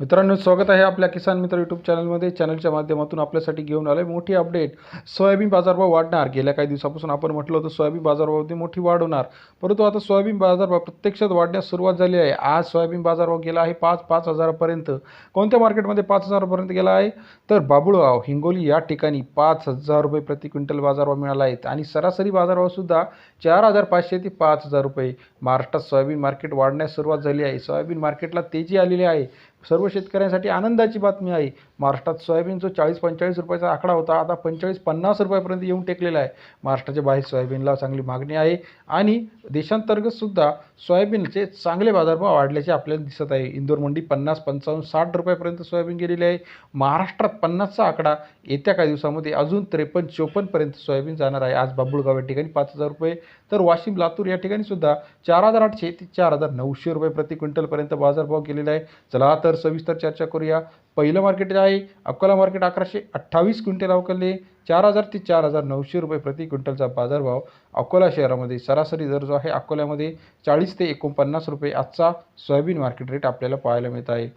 मित्रांनो स्वागत आहे आपल्या किसान मित्र यूट्यूब चॅनलमध्ये चॅनलच्या माध्यमातून आपल्यासाठी घेऊन आले मोठी अपडेट सोयाबीन बाजारभाव वाढणार. गेल्या काही दिवसापासून आपण म्हटलं होतं सोयाबीन बाजारभावामध्ये मोठी वाढ होणार. परंतु आता सोयाबीन बाजारभाव प्रत्यक्षात वाढण्यास सुरुवात झाली आहे. आज सोयाबीन बाजारभाव गेला आहे पाच पाच हजारापर्यंत. कोणत्या मार्केटमध्ये पाच हजारापर्यंत गेला आहे? तर बाबुळगाव हिंगोली या ठिकाणी पाच हजार रुपये प्रति क्विंटल बाजारभाव मिळाला आहे. आणि सरासरी बाजारभावसुद्धा चार हजार पाचशे ते पाच हजार रुपये. महाराष्ट्रात सोयाबीन मार्केट वाढण्यास सुरुवात झाली आहे. सोयाबीन मार्केटला तेजी आलेली आहे. सर्व शेतकऱ्यांसाठी आनंदाची बातमी आहे. महाराष्ट्रात सोयाबीन जो चाळीस पंचेचाळीस रुपयाचा आकडा होता. आता पंचेचाळीस पन्नास रुपयापर्यंत येऊन टेकलेला आहे. महाराष्ट्राच्या बाहेर सोयाबीनला चांगली मागणी आहे आणि देशांतर्गतसुद्धा सोयाबीनचे चांगले बाजारभाव वाढल्याचे आपल्याला दिसत आहे. इंदोर मंडी पन्नास पंचावन्न साठ रुपयापर्यंत सोयाबीन गेलेली आहे. महाराष्ट्रात पन्नासचा आकडा येत्या काही दिवसामध्ये अजून त्रेपन्न चोपन्नपर्यंत सोयाबीन जाणार आहे. आज बाबुळगाव या ठिकाणी पाच हजार रुपये तर वाशिम लातूर या ठिकाणी सुद्धा चार हजार आठशे ते चार हजार नऊशे रुपये प्रति क्विंटलपर्यंत बाजारभाव गेलेला आहे. चला तर सविस्तर चर्चा करूया. पहिलं मार्केट जे आहे अकोला मार्केट अकराशे अठ्ठावीस क्विंटल अवकलले चार हजार ते चार हजार नऊशे रुपये प्रति क्विंटलचा बाजारभाव अकोला शहरामध्ये सरासरी दर जो आहे अकोल्यामध्ये चाळीस ते एकोणपन्नास रुपये आजचा सोयाबीन मार्केट रेट आपल्याला पाहायला मिळत आहे.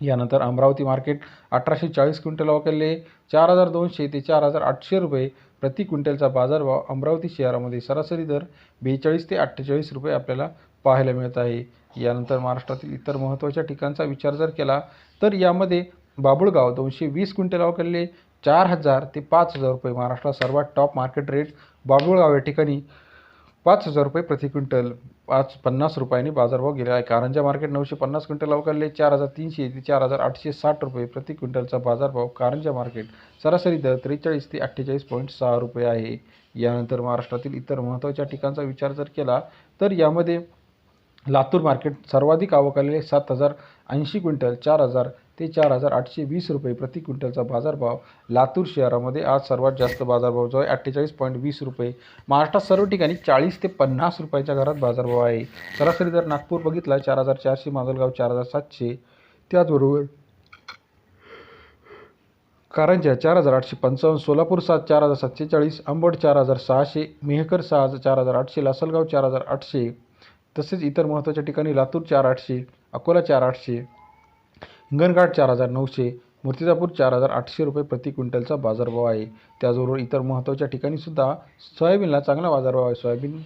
यानंतर अमरावती मार्केट अठराशे चाळीस क्विंटल अवकलले चार हजार दोनशे ते चार हजार आठशे रुपये प्रति क्विंटलचा बाजारभाव अमरावती शहरामध्ये सरासरी दर बेचाळीस ते अठ्ठेचाळीस रुपये आपल्याला पाहायला मिळत आहे. यानंतर महाराष्ट्रातील इतर महत्त्वाच्या ठिकाणचा विचार जर केला तर यामध्ये बाबुळगाव दोनशे वीस क्विंटल अवकलले चार हजार ते पाच हजार रुपये महाराष्ट्रात सर्वात टॉप मार्केट रेट बाबुळगाव या ठिकाणी पाच हजार रुपये प्रति क्विंटल पाच पन्नास रुपयांनी बाजारभाव गेला आहे. कारंजा मार्केट नऊशे पन्नास क्विंटल अवकाळले चार हजार तीनशे ते चार हजार आठशे साठ रुपये प्रति क्विंटलचा बाजारभाव कारंजा मार्केट सरासरी दर त्रेचाळीस ते अठ्ठेचाळीस पॉईंट सहा रुपये आहे. यानंतर महाराष्ट्रातील इतर महत्त्वाच्या ठिकाणचा विचार जर केला तर यामध्ये लातूर मार्केट सर्वाधिक आवक आलेले सात हजार ऐंशी क्विंटल चार हजार ते चार हजार आठशे वीस रुपये प्रति क्विंटलचा बाजारभाव लातूर शहरामध्ये आज सर्वात जास्त बाजारभाव जो आहे अठ्ठेचाळीस पॉईंट वीस रुपये. महाराष्ट्रात सर्व ठिकाणी चाळीस ते पन्नास रुपयाच्या घरात बाजारभाव आहे. सरासरी दर नागपूर बघितला चार हजार चारशे माजलगाव चार हजार सातशे. त्याचबरोबर कारंजा चार हजार आठशे पंचावन्न सोलापूर सात चार हजार सातशे चाळीस अंबड चार हजार सहाशे मेहकर सहा हजार चार हजार आठशे लासलगाव चार हजार आठशे. तसेच इतर महत्त्वाच्या ठिकाणी लातूर चार आठशे अकोला चार आठशे हिंगणघाट चार हजार नऊशे मूर्तिजापूर चार हजार आठशे रुपये प्रति क्विंटलचा बाजारभाव आहे. त्याचबरोबर इतर महत्त्वाच्या ठिकाणीसुद्धा सोयाबीनला चांगला बाजारभाव आहे. सोयाबीन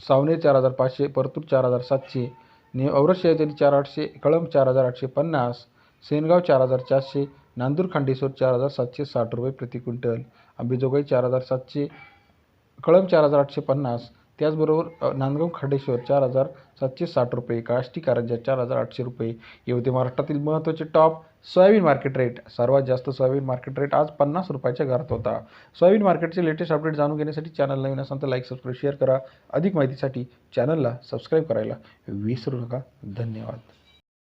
सावने चार हजार पाचशे परतूर चार हजार सातशे ने औरत चार आठशे कळंब चार हजार आठशे पन्नास सेनगाव चार हजार चारशे नांदूर खांडेश्वर चार हजार सातशे साठ रुपये प्रति क्विंटल अंबेजोगाई चार हजार सातशे कळंब चार हजार आठशे पन्नास त्याचबरोबर नांदगाव खाडेश्वर चार हजार सातशे साठ रुपये काष्टी कारंजा चार हजार आठशे रुपये येऊ महाराष्ट्रातील महत्त्वाचे टॉप सोयाबीन मार्केट रेट सर्वात जास्त सोयाबीन मार्केट रेट आज पन्नास रुपयाच्या घरात होता. सोयाबीन मार्केटचे लेटेस्ट अपडेट जाणून घेण्यासाठी चॅनल नवीन असाल तर लाईक सबस्क्राईब शेअर करा. अधिक माहितीसाठी चॅनलला सबस्क्राईब करायला विसरू नका. धन्यवाद.